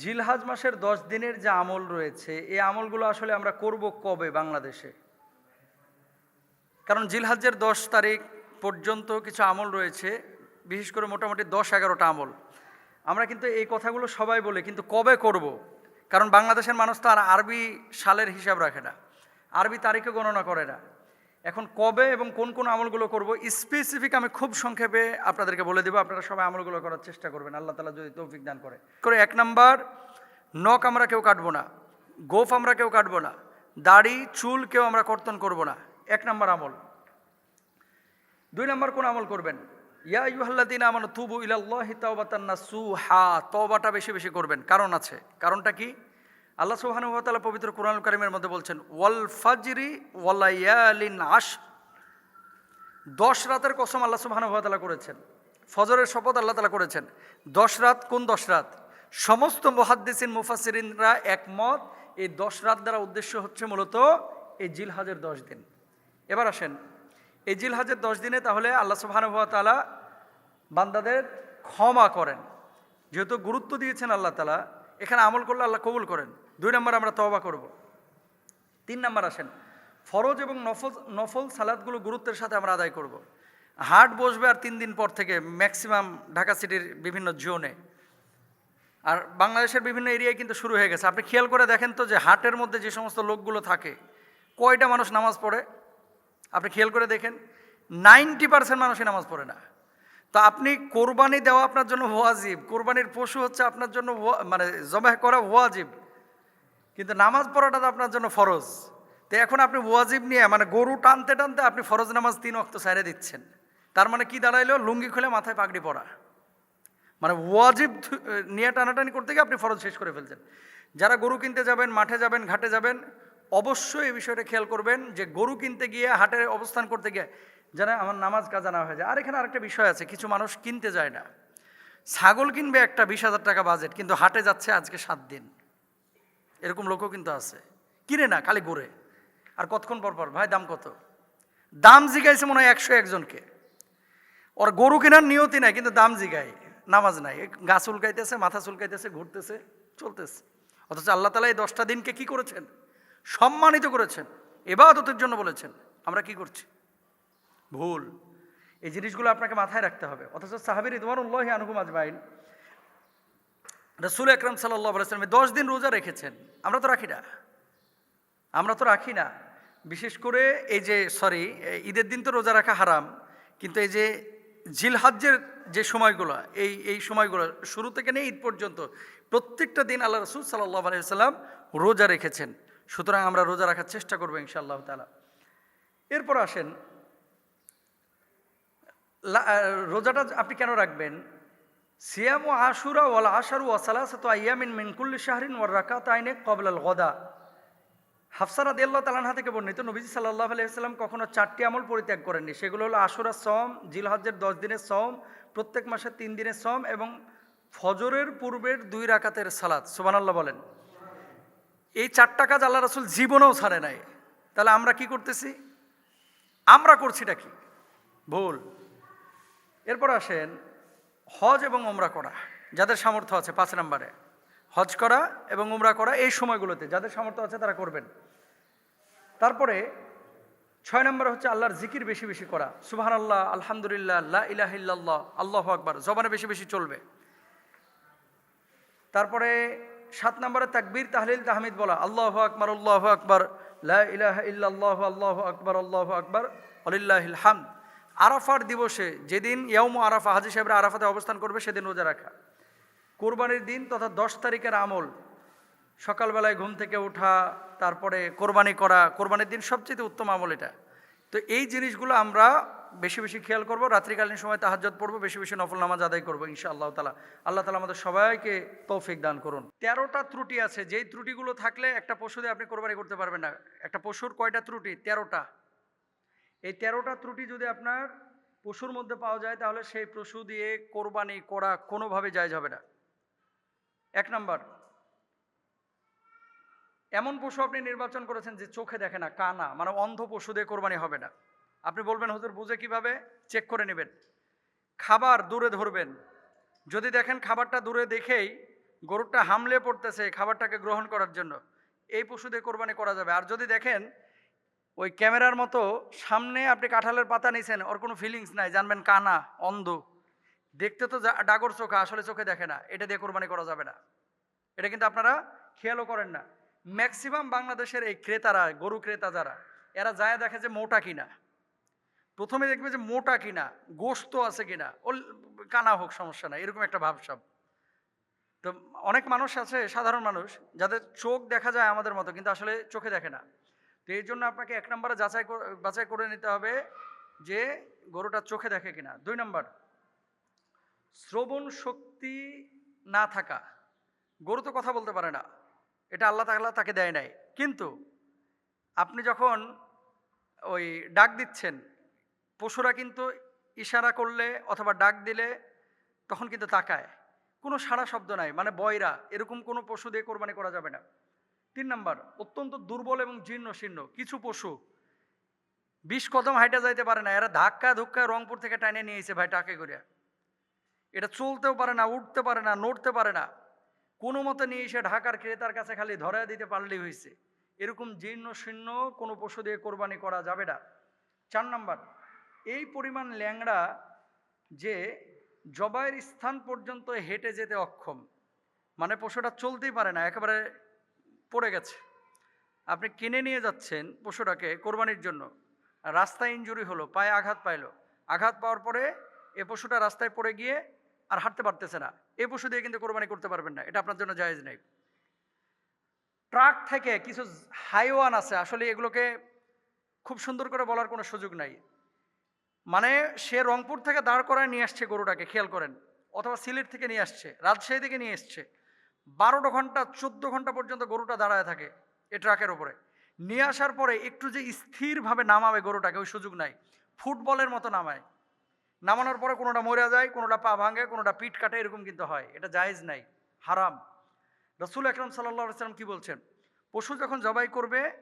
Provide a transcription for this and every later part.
জিলহাজ মাসের দশ দিনের যে আমল রয়েছে, এই আমলগুলো আসলে আমরা করব কবে বাংলাদেশে? কারণ জিলহাজের দশ তারিখ পর্যন্ত কিছু আমল রয়েছে, বিশেষ করে মোটামুটি দশ এগারোটা আমল। আমরা কিন্তু এই কথাগুলো সবাই বলি, কিন্তু কবে করব। কারণ বাংলাদেশের মানুষ তো আর আরবি সালের হিসাব রাখে না। আরবি তারিখে গণনা করে না। এখন কবে এবং কোন কোন আমলগুলো করব স্পেসিফিক আমি খুব সংক্ষেপে আপনাদেরকে বলে দেবো। আপনারা সবাই আমলগুলো করার চেষ্টা করবেন, আল্লাহ তালা যদি তৌফিক দান করে। করে এক নাম্বার, নখ আমরা কেউ কাটবো না, গোফ আমরা কেউ কাটবো না, দাড়ি, চুল কেউ আমরা কর্তন করব না। এক নাম্বার আমল। দুই নম্বর কোন আমল করবেন? ইয়া ইউহাল্লাদিন আমানো তুবু ইলাল্লাহি তাওবাতান্না সুহা তওবাটা বেশি বেশি করবেন। কারণ আছে। কারণটা কি? আল্লাহ সুবহানাহু ওয়া পবিত্র কোরআন কারিমের মধ্যে বলছেন, ওয়াল ফাজরি ওয়ালায়ালিন আশ দশ রাতের কসম আল্লাহ সুবহানাহু ওয়া করেছেন। ফজরের শপথ আল্লাহ তাআলা করেছেন। দশ রাত কোন দশ রাত? সমস্ত মুহাদ্দিসিন মুফাসিরিনরা একমত, এই দশ রাত দ্বারা উদ্দেশ্য হচ্ছে মূলত এই জিলহাজের দশ দিন। এবার আসেন, এই জিলহাজের দশ দিনে তাহলে আল্লাহ তাআলা বান্দাদের ক্ষমা করেন। যেহেতু গুরুত্ব দিয়েছেন আল্লাহ তালা এখানে আমল করলে আল্লাহ কবুল করেন। দুই নম্বর আমরা তওবা করব। তিন নম্বর আসেন। ফরজ এবং নফল নফল সালাদগুলো গুরুত্বের সাথে আমরা আদায় করব। হাট বসবে আর তিন দিন পর থেকে ম্যাক্সিমাম ঢাকা সিটির বিভিন্ন জোনে। আর বাংলাদেশের বিভিন্ন এরিয়ায় কিন্তু শুরু হয়ে গেছে। আপনি খেয়াল করে দেখেন তো যে হাটের মধ্যে যে সমস্ত লোকগুলো থাকে, কয়টা মানুষ নামাজ পড়ে? আপনি খেয়াল করে দেখেন, নাইনটি পার্সেন্ট মানুষই নামাজ পড়ে না। তো আপনি কোরবানি দেওয়া আপনার জন্য ওয়াজিব। কোরবানির পশু হচ্ছে আপনার জন্য মানে জমা করা ওয়াজিব। কিন্তু নামাজ পড়াটা তো আপনার জন্য ফরজ। তো এখন আপনি ওয়াজিব নিয়ে মানে গরু টানতে টানতে আপনি ফরজ নামাজ তিন অক্ত সাইরে দিচ্ছেন। তার মানে কি দাঁড়াইলো? লুঙ্গি খুলে মাথায় পাগড়ি পরা। মানে ওয়াজিব নিয়ে টানাটানি করতে গিয়ে আপনি ফরজ শেষ করে ফেলছেন। যারা গরু কিনতে যাবেন, মাঠে যাবেন, ঘাটে যাবেন, অবশ্যই এই বিষয়টা খেয়াল করবেন যে গরু কিনতে গিয়ে হাটে অবস্থান করতে গিয়ে যেন আমার নামাজ কাজা না হয়ে যায়। আর এখানে আরেকটা বিষয় আছে, কিছু মানুষ কিনতে যায় না। ছাগল কিনবে একটা বিশ হাজার টাকা বাজেট কিন্তু হাটে যাচ্ছে আজকে সাত দিন। এরকম লোকও কিন্তু আছে। কিনে না, খালি ঘুরে। আর কতক্ষণ পর পর? ভাই, দাম কত? দাম জিগাইছে মনে হয় একশো একজনকে। ওর গরু কেনার নিয়তি নাই, কিন্তু দাম জিগায়। নামাজ নাই। গা চুলকাইতেছে, মাথা চুলকাইতেছে, ঘুরতেছে, চলতেছে। অথচ আল্লাহ তালা এই দশটা দিনকে কি করেছেন? সম্মানিত করেছেন। এবার এবাদতের জন্য বলেছেন। আমরা কি করছি? ভুল। এই জিনিসগুলো আপনাকে মাথায় রাখতে হবে। অথচ সাহাবির ইদমানুল্লাহ আনুকুম আজমাইন রসুল আকরম সাল্লাহ আলাইসলামে দশ দিন রোজা রেখেছেন। আমরা তো রাখি না। আমরা তো রাখি না। বিশেষ করে এই যে, সরি ঈদের দিন তো রোজা রাখা হারাম। কিন্তু এই যে জিলহাজ্যের যে সময়গুলো, এই এই সময়গুলো, শুরু থেকে নিয়ে ঈদ পর্যন্ত, প্রত্যেকটা দিন আল্লাহ রসুল সাল্লাহ আলাইসাল্লাম রোজা রেখেছেন। সুতরাং আমরা রোজা রাখার চেষ্টা করব ইনশাআল্লাহ তালা এরপর আসেন রোজাটা আপনি কেন রাখবেন? সিয়াম ও আশুরা ওয়াল আশারু ওয়াসালাসাতু আইয়ামিন মিন কুল্লি শাহরিন ওয়ার রাকাত আইনে কবলাল গদা। হাফসারাদ আল্লাহ তালানহা থেকে বর্ণিত, নবীজি সাল্লাহ আলাইসাল্লাম কখনো চারটি আমল পরিত্যাগ করেননি। সেগুলো হলো আশুরা সম জিলহজ্জের দশ দিনের সম প্রত্যেক মাসে তিন দিনের সম এবং ফজরের পূর্বের দুই রাকাতের সালাদ সুবহানাল্লাহ বলেন। এই চারটা কাজ আল্লাহ রসুল জীবনেও ছাড়ে নাই। তাহলে আমরা কি করতেছি? আমরা করছিটা কি? ভুল। এরপর আসেন হজ এবং ওমরা করা, যাদের সামর্থ্য আছে পাঁচ নম্বরে। হজ করা এবং উমরা করা এই সময়গুলোতে যাদের সামর্থ্য আছে তারা করবেন। তারপরে ছয় নম্বরে হচ্ছে আল্লাহর জিকির বেশি বেশি করা। সুবাহান আল্লাহ আলহামদুলিল্লাহ আল্লাহ ইলাহিল্লাহ আল্লাহ আকবার, জবানে বেশি বেশি চলবে। তারপরে সাত নম্বরে তাকবীর, তাহলিল, তাহমিদ বলা, আল্লাহ আকবর আল্লাহ আকবর, লা ইলাহা ইল্লাল্লাহ, আল্লাহ আকবর আল্লাহ আকবর আলিল্লাহিল হামদ। আরাফার দিবসে যেদিন ইয়ৌম আরাফা, হাজি সাহেবরা আরাফাতে অবস্থান করবে, সেদিন রোজা রাখা। কোরবানির দিন তথা দশ তারিখের আমল, সকালবেলায় ঘুম থেকে ওঠা তারপরে কোরবানি করা, কোরবানির দিন সবচেয়ে উত্তম আমল এটা। তো এই জিনিসগুলো আমরা বেশি বেশি খেয়াল করব, রাত্রিকালীন সময় তাহাজ্জত পড়ব, বেশি বেশি নফল নামাজ আদায় করব ইনশা আল্লাহ তালা আল্লাহ তালা আমাদের সবাইকে তৌফিক দান করুন। তেরোটা ত্রুটি আছে, যেই ত্রুটিগুলো থাকলে একটা পশু দিয়ে আপনি কোরবানি করতে পারবেন না। একটা পশুর কয়টা ত্রুটি? তেরোটা। এই তেরোটা ত্রুটি যদি আপনার পশুর মধ্যে পাওয়া যায়, তাহলে সেই পশু দিয়ে কোরবানি করা কোনোভাবে জায়জ হবে না। এক নাম্বার, এমন পশু আপনি নির্বাচন করেছেন যে চোখে দেখে না, কানা মানে অন্ধ পশু দিয়ে কোরবানি হবে না। আপনি বলবেন, হুজুর, বুঝে কীভাবে? চেক করে নেবেন। খাবার দূরে ধরবেন। যদি দেখেন খাবারটা দূরে দেখেই গরুটা হামলে পড়তেছে, খাবারটাকে গ্রহণ করার জন্য, এই পশু দিয়ে কোরবানি করা যাবে। আর যদি দেখেন ওই ক্যামেরার মতো সামনে আপনি কাঁঠালের পাতা নিছেন, ওর কোনো ফিলিংস নাই, জানবেন কানা, অন্ধ। দেখতে তো ডাগর চোখা, আসলে চোখে দেখে না, এটা দিয়ে কোরবানি করা যাবে না। এটা কিন্তু আপনারা খেয়ালও করেন না। ম্যাক্সিমাম বাংলাদেশের এই ক্রেতারা, গরু ক্রেতা যারা, এরা যায় দেখে যে মোটা কিনা। প্রথমে দেখবে যে মোটা কিনা, গোস্ত আছে কিনা ও কানা হোক, সমস্যা না এরকম একটা ভাবসাব। তো অনেক মানুষ আছে, সাধারণ মানুষ, যাদের চোখ দেখা যায় আমাদের মতো, কিন্তু আসলে চোখে দেখে না। তো এই জন্য আপনাকে এক নম্বরে যাচাই বাছাই করে নিতে হবে যে গরুটা চোখে দেখে কিনা। দুই নম্বর, শ্রবণ শক্তি না থাকা। গরু তো কথা বলতে পারে না। এটা আল্লাহ তাআলা তাকে দেয় নাই। কিন্তু আপনি যখন ওই ডাক দিচ্ছেন, পশুরা কিন্তু ইশারা করলে অথবা ডাক দিলে তখন কিন্তু তাকায়। কোনো সারা শব্দ নাই। মানে বয়রা, এরকম কোনো পশু দিয়ে কোরবানি করা যাবে না। তিন নাম্বার, অত্যন্ত দুর্বল এবং জীর্ণ শীর্ণ, কিছু পশু। বিশ কদম হাইটা যাইতে পারে না, এরা ধাক্কা ধুক্কা রংপুর থেকে টাইনে নিয়েছে ভাই টাকে করে এটা চলতেও পারে না, উঠতে পারে না, নড়তে পারে না। কোনো মতে নিয়ে এসে ঢাকার ক্রেতার কাছে খালি ধরা দিতে পারলেই হয়েছে এরকম জীর্ণ শীর্ণ কোনো পশু দিয়ে কোরবানি করা যাবে না। চার নাম্বার, এই পরিমাণ ল্যাংড়া যে জবাইয়ের স্থান পর্যন্ত হেঁটে যেতে অক্ষম মানে পশুটা চলতেই পারে না, একেবারে পড়ে গেছে। আপনি কিনে নিয়ে যাচ্ছেন পশুটাকে কোরবানির জন্য। রাস্তায় ইঞ্জুরি হলো, পায়ে আঘাত পাইলো। আঘাত পাওয়ার পরে এ পশুটা রাস্তায় পড়ে গিয়ে আর হাঁটতে পারতেছে না। এ পশু দিয়ে কিন্তু কোরবানি করতে পারবেন না। এটা আপনার জন্য জায়েজ নেই। ট্রাক থেকে কিছু হাইওয়ান আছে। আসলে এগুলোকে খুব সুন্দর করে বলার কোনো সুযোগ নাই। মানে সে রংপুর থেকে দাঁড় করায় নিয়ে আসছে গরুটাকে, খেয়াল করেন। অথবা সিলেট থেকে নিয়ে আসছে, রাজশাহী থেকে নিয়ে এসছে। বারোটা ঘণ্টা, চোদ্দ ঘণ্টা পর্যন্ত গরুটা দাঁড়ায় থাকে এ ট্রাকের ওপরে নিয়ে আসার পরে একটু যে স্থিরভাবে নামাবে গরুটাকে, ওই সুযোগ নাই। ফুটবলের মতো নামায়। নামানোর পরে কোনোটা মরে যায়, কোনোটা পা ভাঙে, কোনোটা পিঠ কাটে, এরকম কিন্তু হয়। এটা জায়েজ নাই, হারাম। রসুল আকরম সাল্লা সাল্লাম কি বলছেন? পশু যখন জবাই করবে,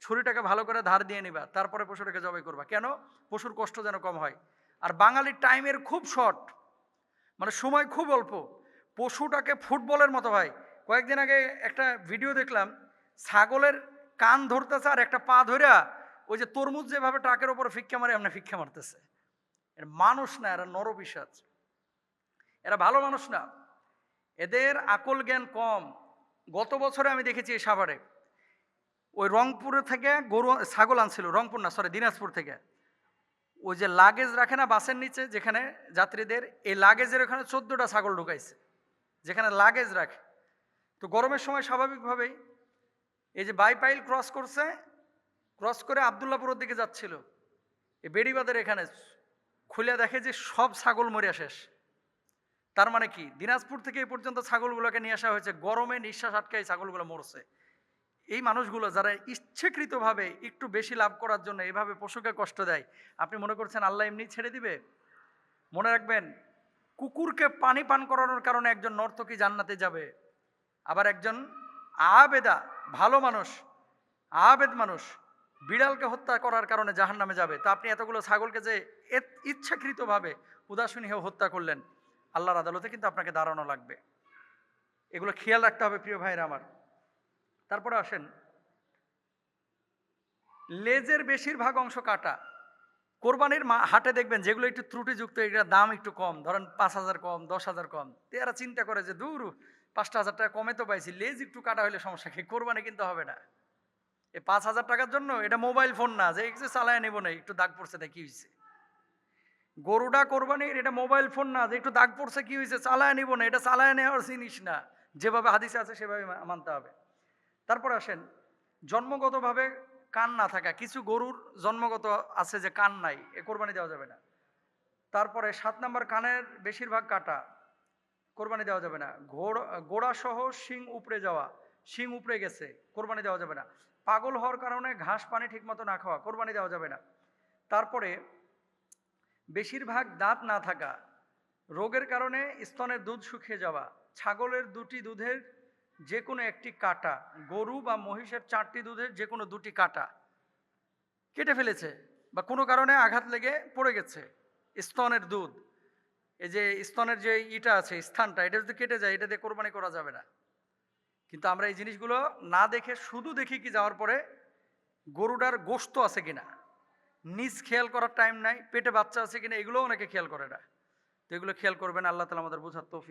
ছুরিটাকে ভালো করে ধার দিয়ে নিবা, তারপরে পশুটাকে জবাই করবা। কেন? পশুর কষ্ট যেন কম হয়। আর বাঙালির টাইমের খুব শর্ট মানে সময় খুব অল্প। পশুটাকে ফুটবলের মতো ভাই। কয়েকদিন আগে একটা ভিডিও দেখলাম, ছাগলের কান ধরতেছে আর একটা পা ধইরা ওই যে তরমুজ যেভাবে ট্রাকের ওপরে ফিক্কা মারে, এমনি ফিক্কা মারতেছে। এরা মানুষ না, এরা নরবিসাজ এরা ভালো মানুষ না। এদের আকল জ্ঞান কম। গত বছরে আমি দেখেছি এই সাভারে। ওই রংপুর থেকে গরু ছাগল আনছিল, রংপুর না সরি দিনাজপুর থেকে। ওই যে লাগেজ রাখে না, বাসের নিচে যেখানে যাত্রীদের, এই লাগেজের ওখানে চোদ্দোটা ছাগল ঢুকাইছে। যেখানে লাগেজ রাখে। তো গরমের সময় স্বাভাবিকভাবেই এই যে বাইপাইল ক্রস করছে ক্রস করে আবদুল্লাপুরের দিকে যাচ্ছিল। এই বেড়িবাদের এখানে খুলে দেখে যে সব ছাগল মরিয়া শেষ। তার মানে কি? দিনাজপুর থেকে এই পর্যন্ত ছাগলগুলোকে নিয়ে আসা হয়েছে। গরমে নিঃশ্বাস আটকায় ছাগলগুলো মরছে। এই মানুষগুলো যারা ইচ্ছেকৃতভাবে একটু বেশি লাভ করার জন্য এভাবে পশুকে কষ্ট দেয়, আপনি মনে করছেন আল্লাহ এমনি ছেড়ে দিবে? মনে রাখবেন কুকুরকে পানি পান করানোর কারণে একজন নর্তকী জান্নাতে যাবে। আবার একজন আবেদা, ভালো মানুষ, আবেদ মানুষ বিড়ালকে হত্যা করার কারণে জাহান নামে যাবে। তা আপনি এতগুলো ছাগলকে যে ইচ্ছাকৃতভাবে উদাসীনী হয়ে হত্যা করলেন, আল্লাহর আদালতে কিন্তু আপনাকে দাঁড়ানো লাগবে। এগুলো খেয়াল রাখতে হবে প্রিয় ভাইরা আমার। তারপরে আসেন, লেজের বেশিরভাগ অংশ কাটা। কোরবানির হাটে দেখবেন যেগুলো একটু ত্রুটিযুক্ত, এগুলোর দাম একটু কম। ধরেন পাঁচ হাজার কম, দশ হাজার কম। তো এরা চিন্তা করে যে, দূর, পাঁচটা হাজার টাকা কমে তো পাইছি। লেজ একটু কাটা হলে সমস্যা কি? কোরবানি কিন্তু হবে না। এই পাঁচ হাজার টাকার জন্য এটা মোবাইল ফোন না, যে একটু চালায় নেব না, একটু দাগ পড়ছে তাই কি হয়েছে গরুটা কোরবানির, এটা মোবাইল ফোন না, যে একটু দাগ পড়ছে কি হয়েছে চালায় নিব না, এটা চালায় নেওয়ার জিনিস না। যেভাবে হাদিসে আছে, সেভাবে মানতে হবে। তারপর আসেন, জন্মগতভাবে কান না থাকা, কিছু গরুর জন্মগত আছে যে কান নাই, এ কোরবানি দেওয়া যাবে না। তারপরে সাত নম্বর কানের বেশিরভাগ কাটা কোরবানি দেওয়া যাবে না। গোড়া সহ শিং উপড়ে যাওয়া, শিং উপড়ে গেছে, কোরবানি দেওয়া যাবে না। পাগল হওয়ার কারণে ঘাস পানি ঠিকমতো না খাওয়া, কোরবানি দেওয়া যাবে না। তারপরে বেশিরভাগ দাঁত না থাকা, রোগের কারণে স্তনের দুধ শুকিয়ে যাওয়া, ছাগলের দুটি দুধের যে কোনো একটি কাটা, গরু বা মহিষের চারটি দুধের যে কোনো দুটি কাটা কেটে ফেলেছে বা কোনো কারণে আঘাত লেগে পড়ে গেছে। স্তনের দুধ, এই যে স্তনের যে ইটা আছে, স্থানটা, এটা যদি কেটে যায়, এটা দিয়ে কোরবানি করা যাবে না। কিন্তু আমরা এই জিনিসগুলো না দেখে শুধু দেখি কি যাওয়ার পরে গরুটার গোস্ত আছে কিনা। নিজ খেয়াল করার টাইম নাই, পেটে বাচ্চা আছে কিনা, এগুলোও অনেকে খেয়াল করে না। তো এগুলো খেয়াল করবেন, আল্লাহ তালা আমাদের বোঝার তৌফিক